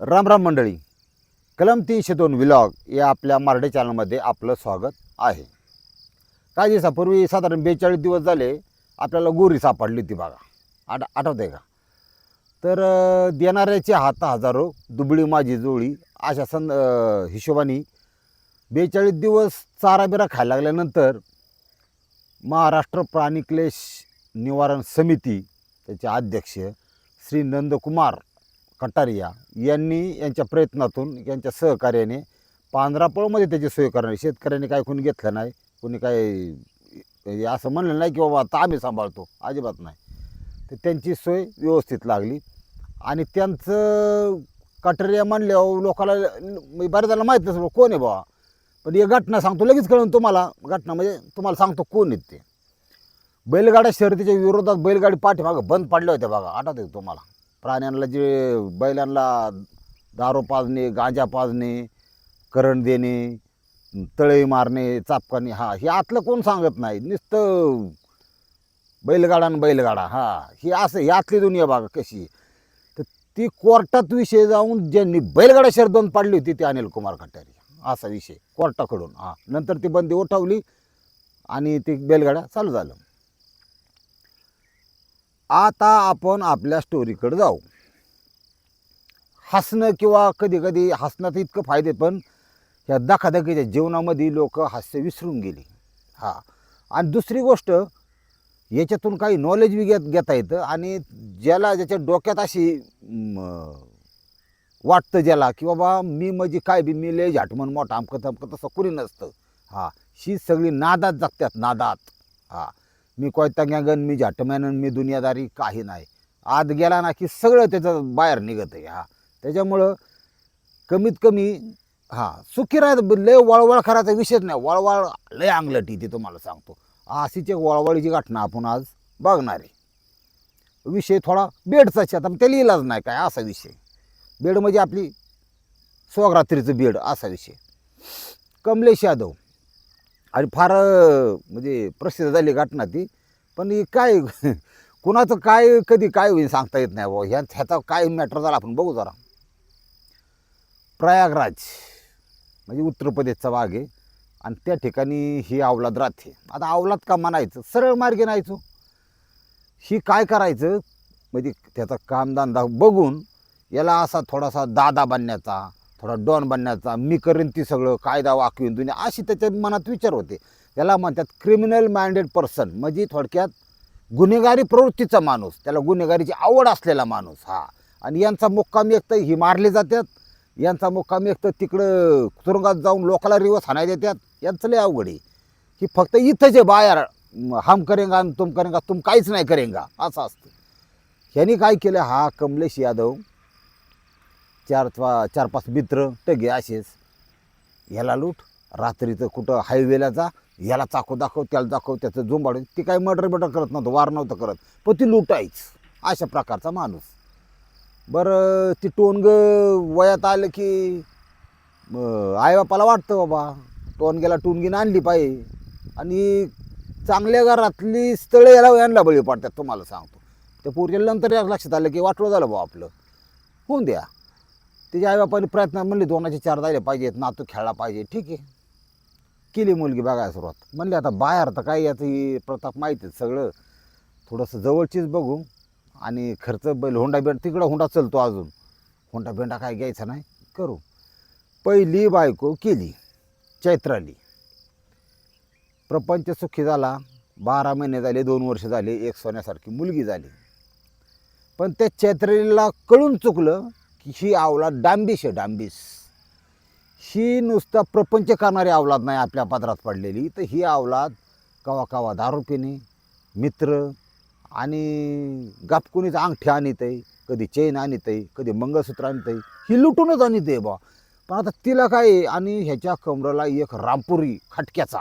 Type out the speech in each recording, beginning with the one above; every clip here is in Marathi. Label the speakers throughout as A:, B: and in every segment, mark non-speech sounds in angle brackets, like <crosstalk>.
A: रामराम मंडळी. कलम तीनशे दोन विलॉग या आपल्या मराठी चॅनलमध्ये आपलं स्वागत आहे. काही दिवसापूर्वी साधारण बेचाळीस दिवस झाले आपल्याला गोरी सापडली होती बघा. आठ आठवते का? तर देणाऱ्याचे हात हजारो दुबळी माझी जोळी अशा सं हिशोबाने बेचाळीस दिवस चारा बिरा खायला लागल्यानंतर महाराष्ट्र प्राणिक्लेश निवारण समिती त्याचे अध्यक्ष श्री नंदकुमार कटारिया यांनी यांच्या प्रयत्नातून यांच्या सहकार्याने पांढरापळमध्ये त्याची सोय करणार. शेतकऱ्यांनी काय कोणी घेतलं नाही कोणी काय हे असं म्हणलं नाही की बाबा आता आम्ही सांभाळतो. अजिबात नाही. तर त्यांची सोय व्यवस्थित लागली. आणि त्यांचं कटारिया म्हणल्यावर लोकाला बऱ्याच जणांना माहीत नसलं कोण आहे बाबा पण ही घटना सांगतो लगेच कळून तुम्हाला. घटना म्हणजे तुम्हाला सांगतो कोण आहेत ते. बैलगाड्या शर्यतीच्या विरोधात बैलगाडी पाठीमागं बंद पडल्या होत्या बघा. आठवते तुम्हाला? प्राण्यांना जे बैलांना दारू पाजणे गांजा पाजणे करंट देणे तळे मारणे चापकाने हा हे आतलं कोण सांगत नाही. नुसतं बैलगाडा आणि बैलगाडा हा हे असं ही आतली दुनिया बघा कशी तर ती कोर्टात विषय जाऊन ज्यांनी बैलगाडा शर्यत पाडली होती ती अनिल कुमार खटारी. असा विषय कोर्टाकडून हां. नंतर ती बंदी उठवली आणि ती बैलगाड्या चालू झालं. आता आपण आपल्या स्टोरीकडे जाऊ. हसणं किंवा कधी कधी तर इतकं फायदे पण ह्या धकाधकीच्या जीवनामध्ये लोक हास्य विसरून गेली. हां. आणि दुसरी गोष्ट याच्यातून काही नॉलेज बी घेत घेता येतं आणि ज्याला ज्याच्या डोक्यात अशी वाटतं ज्याला की बाबा मी म्हणजे काय बी मी लय झाटमन मोठा अमकं तमकं तसं कुणी नसतं. हां. ही सगळी नादात जगतात नादात. हां. मी कोयतांग्यागन मी झाटमॅनन मी दुनियादारी काही नाही. आत गेला ना की सगळं त्याचं बाहेर निघत आहे हा. त्याच्यामुळं कमीत कमी हां सुखी राहत लय वळवळ करायचा विषयच नाही. वळवळ लय अंगलटी ती तुम्हाला सांगतो. अशीच एक वळवळीची घटना आपण आज बघणार आहे. विषय थोडा बेडचाच आहे आता त्याला इलाज नाही काय असा विषय. बेड म्हणजे आपली स्वरात्रीचं बेड असा विषय. कमलेश यादव. आणि फार म्हणजे प्रसिद्ध झाली घटना ती. पण ही काय <laughs> कुणाचं काय कधी काय होईल सांगता येत नाही बाबा ह्या ह्याचा काय मॅटर झाला आपण बघू जरा. प्रयागराज म्हणजे उत्तर प्रदेशचा भाग आहे. आणि त्या ठिकाणी ही अवलाद राहते. आता अवलाद का म्हणायचं? सरळ मार्गे नाहीचो हो. ही काय करायचं? म्हणजे त्याचा कामधंदा बघून याला असा थोडासा दादा बनण्याचा थोडा डॉन बनण्याचा मी करेन ती सगळं कायदा वाकवीन दुनिया अशी त्याच्या मनात विचार होते. त्याला म्हणतात क्रिमिनल माइंडेड पर्सन म्हणजे थोडक्यात गुन्हेगारी प्रवृत्तीचा माणूस त्याला गुन्हेगारीची आवड असलेला माणूस हा. आणि यांचा मुक्काम एक तर ही मारले जातात यांचा मुक्काम एक तर तिकडं तुरुंगात जाऊन लोकाला रिवर्स हाणाय देतात. यांचं लय अवघड आहे. ही फक्त इथं जे बाहेर हम करेंगा आणि तुम करेंगा तुम काहीच नाही करेंगा असं असतं. ह्यांनी काय केलं? हा कमलेश यादव चार पा चार पाच मित्र टगे असेच. ह्याला लूट. रात्रीचं कुठं हायवेला जा याला चाकू दाखव त्याला दाखव त्याचं जुंबाड ती काही मर्डर बिर्डर करत नव्हतं वार नव्हतं करत. पण ती लुटायच. अशा प्रकारचा माणूस. बरं ती टोनग वयात आलं की आईबापाला वाटतं बाबा टोनग्याला टोनगीनं आणली पाहिजे. आणि चांगल्या घरातली स्थळं याला यांना बळी पडतात तुम्हाला सांगतो. त्या पोरीला नंतर या लक्षात आलं की वाटलं झालं बा आपलं. होऊन द्या. त्याच्या आईबापाने प्रयत्न म्हणले दोनाचे चार जायला पाहिजेत नातू खेळला पाहिजे. ठीक आहे. केली मुलगी बघायला सुरुवात. म्हणले आता बाहेर तर काय याचं प्रताप माहीत आहे सगळं. थोडंसं जवळचीच बघू. आणि खर्च बैल होंडा बेंड तिकडं हुंडा चलतो अजून. होंडा बेंडा काय घ्यायचा नाही करू. पहिली बायको केली चैत्राली. प्रपंच सुखी झाला. बारा महिने झाले दोन वर्ष झाले एक सोन्यासारखी मुलगी झाली. पण त्या चैत्रालीला कळून चुकलं ही अवलाद डांबीस आहे डांबीस. ही नुसता प्रपंच करणारी अवलाद नाही आपल्या पदरात पडलेली. तर ही अवलाद कवा कवा दारू पिणे मित्र आणि गापकुणीचं अंगठी आणत आहे कधी चेन आणत आहे कधी मंगळसूत्र आणत आहे. ही लुटूनच आणत आहे बा. पण आता तिला काय आहे? आणि ह्याच्या कमरेला एक रामपुरी खटक्याचा.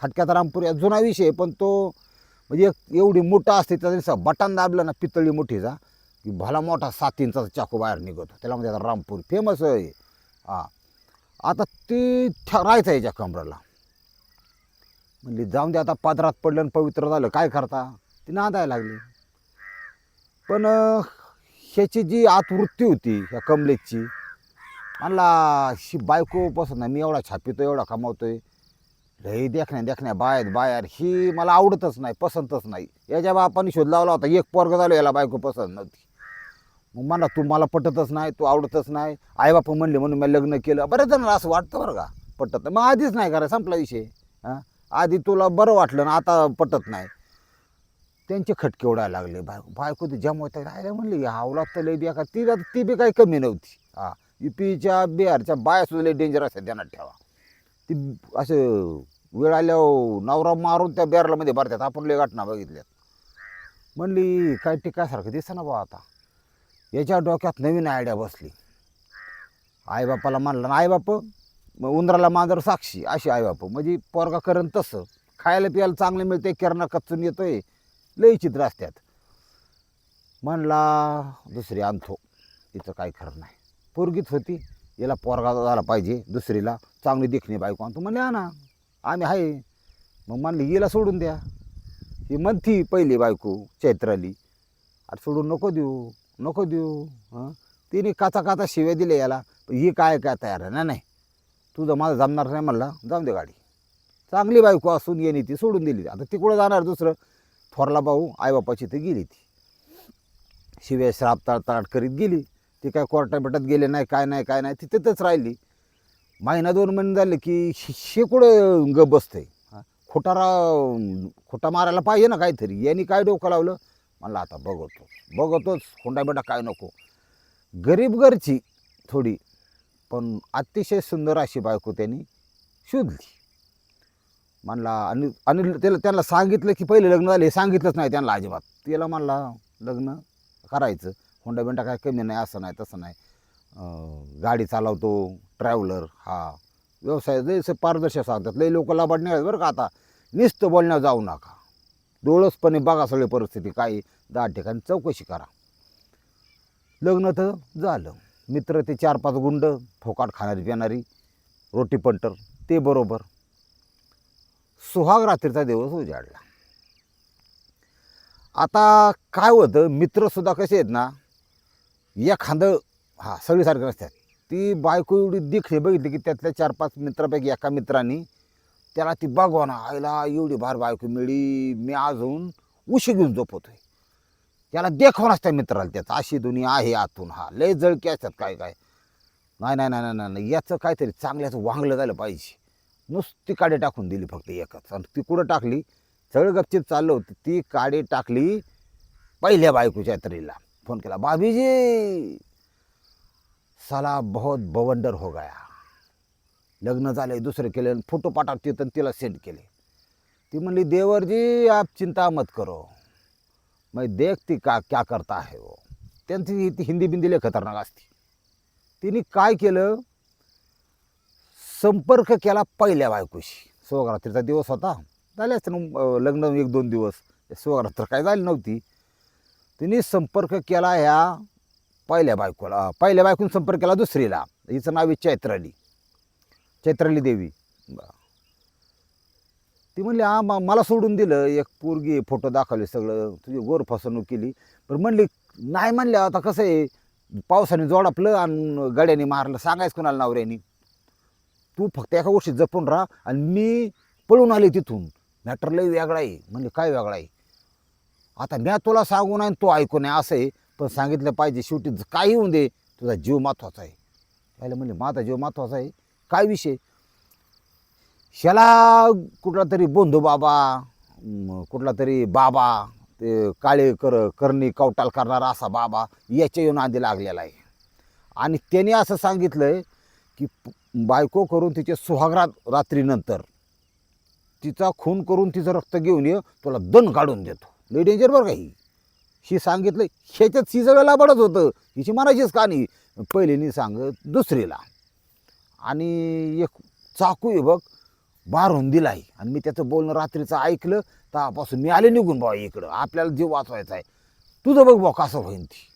A: खटक्याचा रामपुरी जुना विषय आहे, पण तो म्हणजे एक एवढी मोठा असते त्याचा बटन दाबला ना पितळी मोठीचा की भला मोठा सात इंचाचा चाकू बाहेर निघतो. त्याला म्हणजे आता रामपूर फेमस आहे. हां. आता ती ठरायचं राहायचं याच्या कमराला. म्हणली जाऊन दे आता पादरात पडलं आणि पवित्र झालं. काय करता? ती नांदायला लागली. पण ह्याची जी आतवृत्ती होती ह्या कमलेची म्हणला शी बायको पसंत नाही मी एवढा छापितो एवढा कमावतोय. लई देखण्या देखण्या बाहेर बाहेर. ही मला आवडतच नाही पसंतच नाही. याच्या बापाने शोध लावला होता एक पोरग झालो याला बायको पसंत नव्हती. मग मला तू मला पटतच नाही तू आवडतच नाही. आईबापा म्हणले म्हणून मी लग्न केलं. बरेच जणांना असं वाटतं बरं का पटत मग आधीच नाही करा संपला विषय. हां? आधी तुला बरं वाटलं ना आता पटत नाही. त्यांचे खटके उडायला लागले. बायको बायको ते जमवत होता राहिल्या म्हणले हावला तर लई का ती आता ती बी काही कमी नव्हती. हां. युपीच्या बिहारच्या बाया सुद्धा लई डेंजर असतात ध्यानात ठेवा. ती असं वेळ आल्यावर नवरा मारून त्या बॅरलामध्ये भरतात. आपण लई घटना बघितल्यात. म्हणली काय टिकासारखं दिसतं ना बा आता. याच्या डोक्यात नवीन आयडिया बसली. आईबापाला म्हणलं ना आईबाप मग उंदराला मांजर साक्षी अशी आईबाप. म्हणजे पोरगा करण तसं. खायला प्यायला चांगलं मिळते किरणा कच्चून येतोय. लई चित्र असतात. म्हणला दुसरी आणतो. तिचं काय खरं नाही. पोरगीच होती. याला पोरगा झाला पाहिजे दुसरीला. चांगली देखणी बायको आणतो. म्हणले आणा. आम्ही आहे. मग म्हणली हिला सोडून द्या. ही म्हणती पहिली बायको चैत्राली. आता सोडून नको देऊ. नको देऊ हां? तिने काचा काचा शिव्या दिले याला. ही काय काय तयार आहे ना नाही? तुझं माझं जमणार नाही म्हणला. जाऊन दे गाडी. चांगली बायको असून येणे ती सोडून दिली. आता ती कुठं जाणार दुसरं? थोरला भाऊ आईबापाची तर गेली ती. शिव्या श्राप तळतळाट करीत गेली. ती काय कोर्टा गेले नाही काय नाही काय नाही ती तिथंच राहिली. महिना दोन महिने झाले की शे शे ग बसतंय? खोटारा खोटा मारायला पाहिजे ना काहीतरी. यांनी काय डोकं लावलं? म्हणलं आता बघतो बघतोच हुंडा बिंडा काय नको. गरीब घरची थोडी पण अतिशय सुंदर अशी बायको त्यांनी शोधली. म्हणला आणि आणि त्याला त्यांना सांगितलं की पहिले लग्न झाले सांगितलंच नाही त्यांना अजिबात. त्याला म्हणला लग्न करायचं. हुंडा बिंडा काय कमी नाही असं नाही तसं नाही. गाडी चालवतो ट्रॅव्हलर हा. व्यवसाय जसे पारदर्शक सांगतात. लई लोक लाभाड नाही बरं का आता. निस्त बोलण्यावर जाऊ नका. डोळसपणे बघा सगळी परिस्थिती काय दहा ठिकाणी चौकशी करा. लग्न तर झालं. मित्र ते चार पाच गुंड फोकाट खाणारी पिणारी रोटी पंटर ते बरोबर. सुहाग रात्रीचा दिवस उजाडला. आता काय होतं मित्रसुद्धा कसे आहेत ना एखादं हा सगळीसारखं नसतात. ती बायको एवढी दिखणी बघितली की त्यातल्या चार पाच मित्रापैकी एका मित्रांनी त्याला ती बघवा ना आईला एवढी भार बायको मिळी मी अजून उशी घेऊन झोपवतोय त्याला देखवा त्या मित्राला त्याचा अशी दुनिया आहे आतून हा. लय जळकी असतात काय काय. नाही नाही नाही नाही, नाही नाही याचं काहीतरी चांगल्याचं वांगलं झालं पाहिजे. नुसती काडी टाकून दिली फक्त एकच. आणि ती कुठं टाकली? सगळं चाललं होतं. ती काडी टाकली पहिल्या बायकोच्या यात्रेला फोन केला बाबीजी साला बहुत बवंडर हो गया. लग्न झाले दुसरं केलं फोटो पाठवते तर तिला सेंड केले. ती म्हणली देवरजी आप चिंता मत करो. मैं देखती का क्या करता आहे वो. त्यांची ती हिंदी बिंदी लय खतरनाक असते. तिने काय केलं? संपर्क केला पहिल्या बायकोशी. सोगरात्रीचा दिवस होता. झाले असते ना लग्न एक दोन दिवस. सोगरात्र काय झाली नव्हती. तिने संपर्क केला ह्या पहिल्या बायकोला पहिल्या बायकोने संपर्क केला दुसरीला. हिचं नाव आहे चैत्राली. चैत्राली देवी. बा. ती म्हणली हा म- मला सोडून दिलं. एक पोरगी फोटो दाखवले सगळं. तुझी गोर फसवणूक केली. पण म्हणली नाही म्हणल्या आता कसं आहे? पावसाने जोडापलं आणि गड्याने मारलं. सांगायचं कोणाला नवऱ्यानी? तू फक्त एका गोष्टी जपून राहा आणि मी पळून आले तिथून. मॅटर लई वेगळा आहे. म्हणजे काय वेगळा आहे? आता म्या तुला सांगू नाही तो ऐकू नाही असं आहे. पण सांगितलं पाहिजे शेवटी काही होऊन दे तुझा जीव महत्त्वाचा आहे. त्याला म्हणजे माझा जीव महत्त्वाचा आहे? काय विषय? ह्याला कुठला तरी बंधू बाबा कुठला तरी बाबा ते काळे कर करणी कवटाल करणारा असा बाबा याच्या येऊन आधी लागलेला आहे. आणि त्याने असं सांगितलं आहे की बायको करून तिचे सुहागरात रात्रीनंतर तिचा खून करून तिचं रक्त घेऊन ये तुला दण काढून देतो. लई डेंजर बरं का ही? ही सांगितलं ह्याच्यात सिजळं पडत होतं. हिची म्हणायचीच नाही पहिलीनी सांगत दुसरीला. आणि एक चाकू आहे बघ बारून आहे आणि मी त्याचं बोलणं रात्रीचं ऐकलं तेव्हापासून मी आले निघून बा इकडं. आपल्याला जीव वाचवायचा आहे. तुझं बघ बा कसं होईन ती.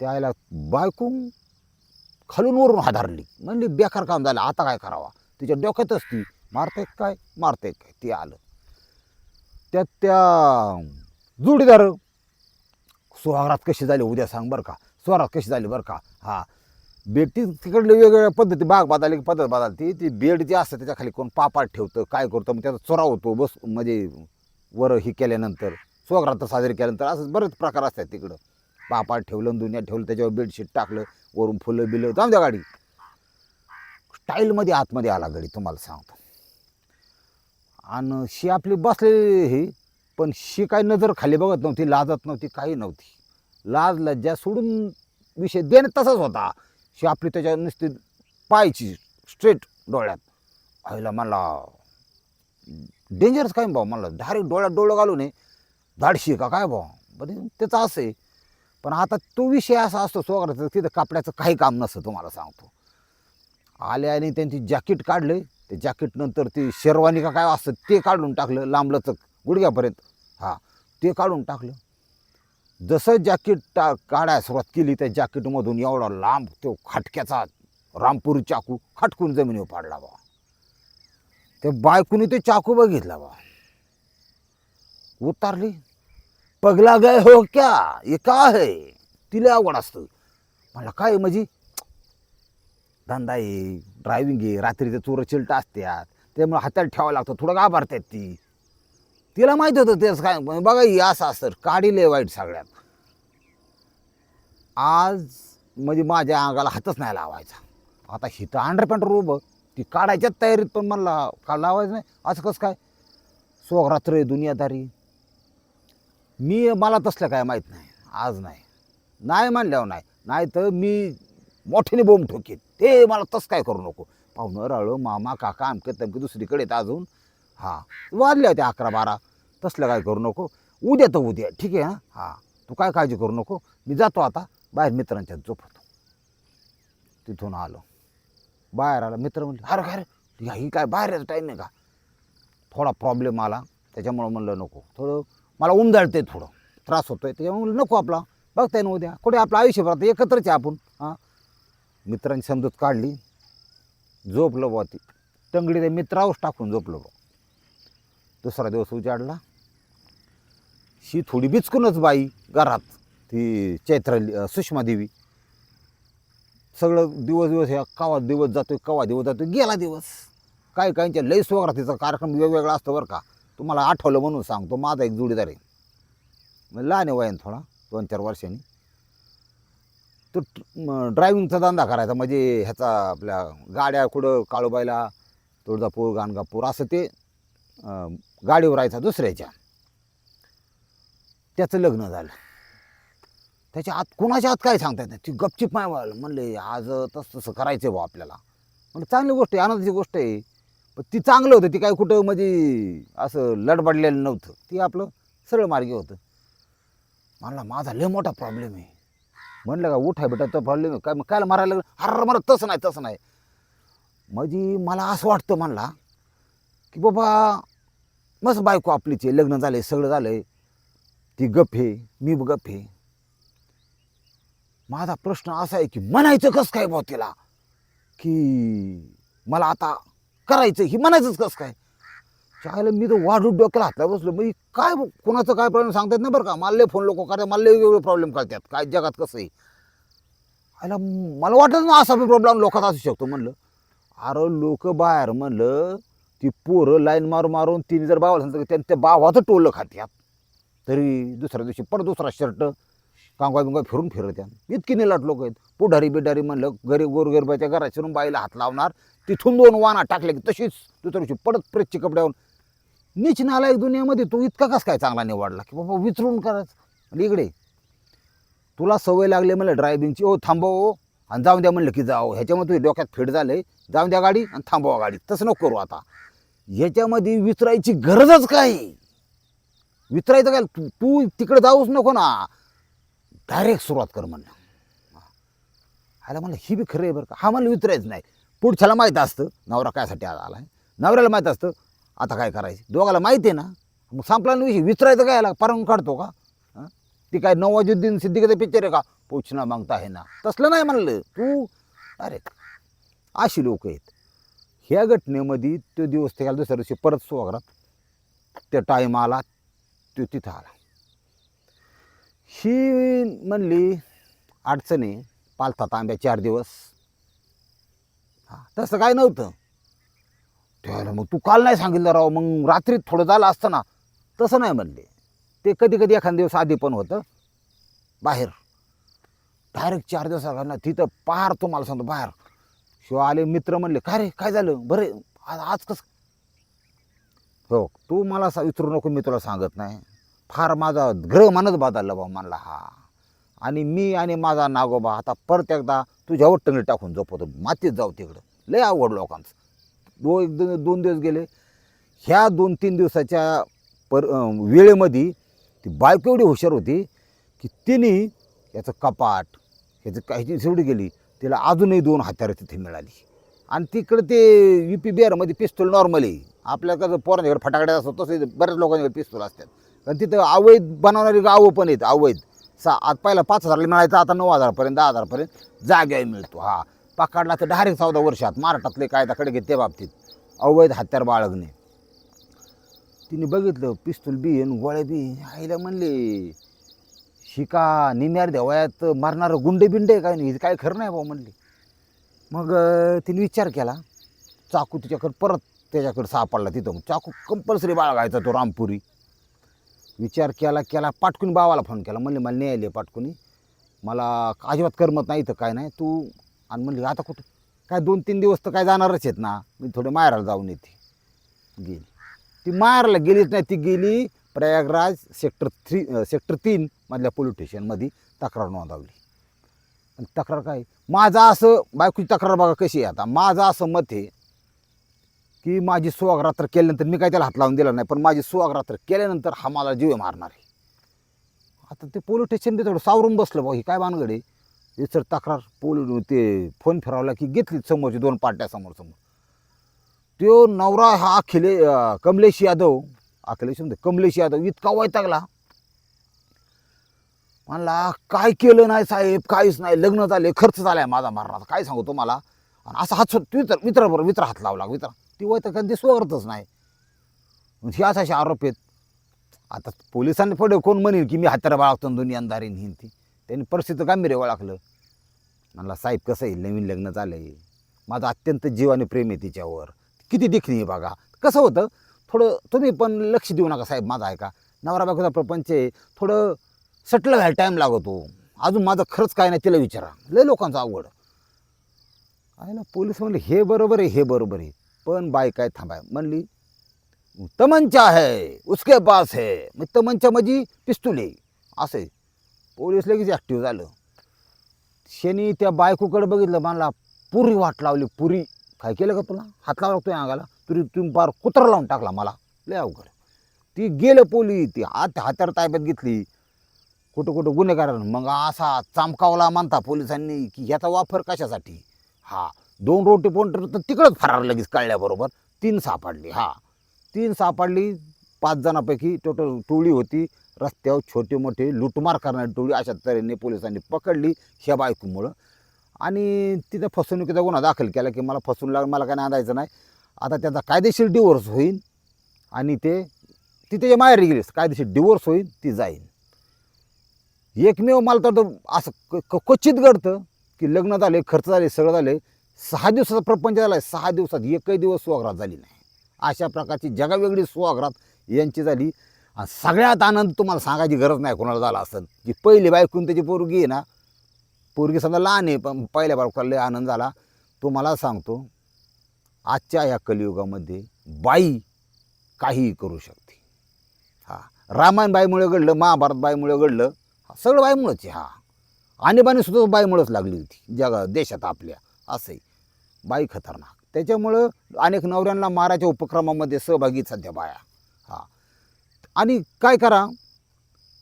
A: त्याला बायकून खालून वरून हाधारली म्हणली बेकार काम झालं आता काय करावा? तिच्या डोक्यातच ती मारते काय? मारते काय? ते आलं. त्यात त्या जोडीदार सुहागरात कशी झाली? उद्या सांग बरं का. स्वरात कशी झाली बरं का? हा बेड ती तिकडले वेगवेगळ्या पद्धती बाग बदलली पद्धत बदलती ती बेड जी असतं त्याच्याखाली कोण पापाट ठेवतं काय करतं मग त्याचा चोरा होतो बस म्हणजे वर ही केल्यानंतर स्वग्रात साजरी केल्यानंतर असं बरेच प्रकार असतात तिकडं. पापाट ठेवलं दुनिया ठेवलं त्याच्यावर बेडशीट टाकलं वरून फुलं बिलं जाऊन द्या गाडी. स्टाईलमध्ये आतमध्ये आला गाडी तुम्हाला सांगतो. आणि शी आपली बसलेली ही पण शी काही नजर खाली बघत नव्हती लाजत नव्हती काही नव्हती. लाज लज्जा सोडून विषय देणं तसाच होता. शी आपली त्याच्या नुसती पायची स्ट्रेट डोळ्यात. आईला मला डेंजरस काय भाऊ? मला डायरेक्ट डोळ्यात डोळं घालून नये धाडशी का? काय भाऊ? बरं त्याचं असं आहे. पण आता तो विषय असा असतो सोगराचा तिथं कापड्याचं काही काम नसतं तुम्हाला सांगतो. आले आणि त्यांची जॅकेट काढले. ते जॅकेट नंतर ते शेरवानी का काय असतं ते काढून टाकलं लांबलंच गुडघ्यापर्यंत. हां ते काढून टाकलं. जसं जॅकेट टा काढायला सुरुवात केली त्या जॅकेटमधून एवढा लांब तो खटक्याचा रामपुरी चाकू खटकून जमिनीवर पाडला बा. त्या बायकोनी ते चाकू बघितला बा. उतारली. पगला गय हो क्या? हे का आहे तिला आवड असतं. म्हणलं काय म्हणजे धंदा आहे ड्रायव्हिंग आहे रात्रीचं चोरं चिलटा असतात. त्यामुळे हातात ठेवावं लागतं. थोडं घाबरतात ती. तिला माहीत होतं तेच काय बघा ही असं असतं. काढी वाईट सगळ्यात. आज म्हणजे माझ्या अंगाला हातच नाही लावायचा. आता हिथं अंडर पॅन्ट उभं ती काढायच्याच तयारीत पण मला का लावायचं नाही? असं कसं काय? सोगरात्र दुनियादारी. मी मला तसलं काय माहीत नाही. आज नाही. नाही म्हणल्यावर नाही. नाही तर मी मोठ्याने बोंब ठोकीत ते मला तसं काय करू नको. पाहुणं राळं मामा काका आमके तमके दुसरीकडे आहेत अजून. हां. वाजले होते अकरा बारा. तसलं काय करू नको. उद्या तर उद्या. ठीक आहे हां? हां. तू काय काळजी करू नको. मी जातो आता. बाहेर मित्रांच्या झोपतो. तिथून आलो. बाहेर आला. मित्र म्हणले अरे अरे ही काय बाहेर टाईम नाही का? थोडा प्रॉब्लेम आला. त्याच्यामुळं म्हणलं नको. थोडं मला उमदाळते थोडं. त्रास होतो आहे त्याच्यामुळे नको आपला. बघताय ना उद्या. कुठे आपलं आयुष्यभरात एकत्रच आहे आपण. हां. मित्रांनी समजूत काढली. झोपलं बुवा ती. टंगडी ते मित्रावच टाकून झोपलं बुवा. दुसरा दिवस उजाडला. शी थोडी बिचकूनच बाई घरात ती चैत्र सुषमा देवी. सगळं दिवस दिवस ह्या कवा दिवस जातोय कवा दिवस जातोय गेला दिवस. काही काहींच्या लई सोगरातीचा कार्यक्रम वेगवेगळा असतो बरं का. तुम्हाला आठवलं म्हणून सांगतो माझा एक जोडीदार आहे. मग लहान आहे वयान थोडा दोन चार वर्षांनी. तो ड्रायव्हिंगचा धंदा करायचा म्हणजे ह्याचा आपल्या गाड्या कुठं काळूबाईला तुळजापूर गाणगापूर असं ते गाडीवर राहायचा दुसऱ्याच्या. त्याचं लग्न झालं. त्याच्या आत कोणाच्या आत काय सांगता येत नाही. ती गपचिप माय म्हणले आज तसं तसं करायचं आहे बा आपल्याला. म्हणजे चांगली गोष्ट आहे आनंदाची गोष्ट आहे. पण ती चांगलं होतं ती काय कुठं म्हणजे असं लडबडलेलं नव्हतं. ती आपलं सरळ मार्गी होतं. म्हणला माझा लय मोठा प्रॉब्लेम आहे. म्हणलं का उठाय बेटा तो प्रॉब्लेम आहे. काय मग कायला मारायला लागलं? हर मरा तसं नाही तसं नाही. म्हणजे मला असं वाटतं म्हणला की बाबा मस्त बायको आपलीच आहे लग्न आहे सगळं झालं आहे ती गप आहे मी गप आहे. माझा प्रश्न असा आहे की म्हणायचं कसं काय भाऊ तिला? की मला आता करायचं ही म्हणायचंच कसं काय? चायला मी तर वाढून डोक्याला हातला बसलो. मग काय कोणाचं काय प्रॉब्लेम सांगतात ना बरं का? मला फोन लोक करतात मला वेगवेगळे प्रॉब्लेम करतात. काय जगात कसं आहे? आयला मला वाटत ना असा बी प्रॉब्लेम लोकात असू शकतो म्हणलं. अरे लोक बाहेर म्हणलं ती पोरं लाईन मारून मारून तिने जर बावाला सांगितलं त्यांनी त्या बावाचं टोलं खात्यात तरी दुसऱ्या दिवशी परत दुसरा शर्ट कांगवा बिंगवा फिरून फिरत्या इतकी निलाट लोक आहेत. पुढारी बिडारी म्हणलं गरीब गोरगरबाच्या घरात शिरून बाईला हात लावणार तिथून दोन वाना टाकले की तशीच दुसऱ्या दिवशी परत प्रेसची कपड्यावर. नीच नालायक दुनियामध्ये तू इतका कस काय चांगला निवडला की बाबा विचरून करायचं. आणि इकडे तुला सवय लागली म्हणलं ड्रायव्हिंगची ओ थांबव ओ. आणि जाऊन द्या म्हणलं की जाओ ह्याच्यामध्ये तुझ्या डोक्यात फिट झालंय. जाऊन द्या गाडी आणि थांबवा गाडी. तसं नको करू आता. याच्यामध्ये विचरायची गरजच काय? विचरायचं काय? तू तू तिकडे जाऊच नको ना. डायरेक्ट सुरुवात कर म्हणणं ह्याला म्हणलं ही बी खरं आहे बरं का. हा म्हणलं विचरायचं नाही. पुढच्याला माहीत असतं नवरा कायसाठी आला आहे नवऱ्याला माहीत असतं आता काय करायचं? दोघाला माहिती आहे ना. मग संपला विषय. विचरायचं काय याला? परवून काढतो का? ती काय नवाजुद्दीन सिद्दीकीचा पिक्चर आहे का? पोचना मागता आहे ना. तसलं नाही म्हणलं. तू अरे अशी लोक आहेत. ह्या घटनेमध्ये तो दिवस ते दुसऱ्या दिवशी परत सुवागरात त्या टाईम आला तो तिथं आला. ही म्हणली अडचणी पालतात आंब्या तांब्या चार दिवस. हां तसं काय नव्हतं. त्याला मग तू काल नाही सांगितलं राव मग रात्रीत थोडं झालं असतं ना. तसं नाही म्हणले. ते कधी कधी एखाद दिवस आधी पण होतं. बाहेर. डायरेक्ट चार दिवस ना तिथं पार तुम्हाला सांगतो बाहेर. शिवाय आले मित्र म्हणले का रे? काय झालं? बरे आज आज कसं? हो तू मला सा विचारू नको मी तुला सांगत नाही. फार माझा ग्रह मनच बदलला बा म्हणला हा. आणि मी आणि माझा नागोबा आता परत एकदा तुझ्यावर टंगडी टाकून झोपवतो. मातीत जाऊ तिकडं. लय आवड लोकांचं. दो एक दोन दोन दिवस गेले. ह्या दोन तीन दिवसाच्या पर वेळेमध्ये ती बायको एवढी हुशार होती की तिने याचं कपाट ह्याचं काही शेवटी गेली तिला अजूनही दोन हत्यारं तिथे मिळाली. आणि तिकडं ते यू पी बिहारमध्ये पिस्तूल नॉर्मल आहे. आपल्या कसं पोरांच्याकडे फटाकडे असतो तसे बऱ्याच लोकांच्याकडे पिस्तूल असतात. कारण तिथं अवैध बनवणारी गावं पण आहेत अवैध. सा आज पहिला पाच हजारला मिळायचं आता नऊ हजारपर्यंत दहा हजारपर्यंत जाग्यावर मिळतो हा. पकडला तर डायरेक्ट चौदा वर्षात महाराष्ट्रातले कायदाकडे घेते बाबतीत. अवैध हत्यार बाळगणे. तिने बघितलं पिस्तूल बी आणि गोळ्या बी आईला म्हणले शिका निम्यार वयात मारणारं गुंडे बिंडे काय नाही? काय खरं नाही भाऊ म्हणली. मग तिने विचार केला. चाकू तिच्याकडे परत त्याच्याकडे सापडला तिथं. चाकू कंपल्सरी बाळगायचा तो रामपुरी. विचार केला केला. पाटकुनी बावाला फोन केला. म्हणले मला न्यायले पाटकुनी. मला अजिबात करमत नाही तर काय नाही. तू आणि म्हणली आता कुठं? काय दोन तीन दिवस तर काय जाणारच आहेत ना. मी थोडे माहेराला जाऊन येते. गेली. ती माहेरला गेलीच नाही. ती गेली प्रयागराज सेक्टर थ्री सेक्टर तीन मधल्या पोलीस स्टेशनमध्ये तक्रार नोंदवली. आणि तक्रार काय? माझं असं बायकोची तक्रार बघा कशी आहे आता. माझं असं मत आहे की माझी सुवागरात्र केल्यानंतर मी काय त्याला हात लावून दिला नाही पण माझी सुवागरात्र केल्यानंतर हा मला जीव मारणार आहे. आता ते पोलीस स्टेशन बी थोडं सावरून बसलं बघ ही काय भानगड आहे? विचार तक्रार पोलीस ते फोन फिरवला की घेतली समोरची दोन पार्ट्या समोर समोर तो नवरा हा अखिले कमलेश यादव अखिलेश म्हणते कमलेश यादव इतका वैतागला म्हणला काय केलं नाही साहेब काहीच नाही लग्न झाले खर्च झालाय माझा मारणाचा काय सांगू तुम्हाला? आणि असं हात मित्र मित्राबरोबर मित्र हात लावला मित्र. ती वैताग ते स्वरतच नाही. हे असा असे आरोप आहेत. आता पोलिसांनी पुढे कोण म्हणेल की मी हत्यार बाळगतो दोन्ही अंधारीन हिन ती त्यांनी परिस्थिती गांभीर्य ओळखलं. म्हणला साहेब कसं आहे? नवीन लग्न झालं आहे माझं अत्यंत जीवाने प्रेम आहे तिच्यावर. किती देखणी आहे बघा. कसं होतं? थोडं तुम्ही पण लक्ष देऊ नका साहेब माझा ऐका. नवरा बायकोचा प्रपंच आहे थोडं सटलं व्हायला टाईम लागतो. अजून माझं खरंच काय नाही तिला विचारा. लय लोकांचं आवड आहे ना पोलीस म्हणले हे बरोबर आहे हे बरोबर आहे. पण बाय काय थांबाय. म्हणली तमंचा है उसके पास है. मग तमंचा म्हणजे पिस्तूल आहे. असं आहे. पोलीस लगेच ॲक्टिव्ह झालं. शनी त्या बायकोकडे बघितलं मला पुरी वाट लावली पुरी. काय केलं का तुला? हात लावला आहे अंगाला? तरी तुम्ही पार कुत्रा लावून टाकला मला. लय अवघड. ती गेलं पोली ती हात हातार ताब्यात घेतली. कुठं कुठं गुन्हेगार मग असा चामकावला म्हणता पोलिसांनी की ह्याचा वापर कशासाठी? हा दोन रोटी पोंटर तर तिकडंच फरार लगेच कळल्याबरोबर तीन सापडली. हा तीन सापडली. पाच जणांपैकी टोटल टोळी होती. रस्त्यावर छोटे मोठे लुटमार करणारी टोळी अशा तऱ्हेने पोलिसांनी पकडली. ह्या बायकोमुळं. आणि तिथं फसवणुकीचा गुन्हा दाखल केला की मला फसवून लाग मला काय नांदायचं नाही. आता त्याचा कायदेशीर डिवोर्स होईल आणि ते तिथे जे माहेर गेलीस कायदेशीर डिवोर्स होईल ती जाईल एकमेव मला तर तो असं क- क्वचित घडतं की लग्न झाले खर्च झाले सगळं झाले सहा दिवसाचा प्रपंच झाला आहे सहा दिवसात एकही दिवस सुवागरात झाली नाही. अशा प्रकारची जगावेगळी सुवागरात यांची झाली. आणि सगळ्यात आनंद तुम्हाला सांगायची गरज नाही कोणाला झाला असेल. जी पहिली बायकून त्याची पोरगी आहे ना पोरगी समजा लहान आहे पण पहिल्या बाळकाला लय आनंद झाला. तो मला सांगतो आजच्या या कलियुगामध्ये बाई काहीही करू शकते. हा रामायण बाईमुळे घडलं महाभारत बाईमुळे घडलं सगळं बाईमुळंच आहे हा. आणीबाणी सुद्धा बाईमुळंच लागली होती जगा देशात आपल्या असंही. बाई खतरनाक. त्याच्यामुळं अनेक नवऱ्यांना मारायच्या उपक्रमामध्ये सहभागी सध्या बाया हा. आणि काय करा?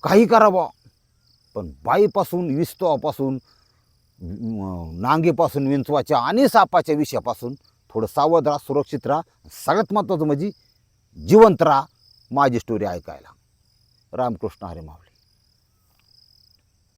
A: काही करा बा पण बाईपासून विस्तवापासून नांगेपासून विंचवाच्या आणि सापाच्या विषयापासून थोडं सावध राहा सुरक्षित राहा. सगळ्यात महत्त्वाचं म्हणजे जिवंत राहा. माझी स्टोरी ऐकायला. रामकृष्ण हरे मावळे.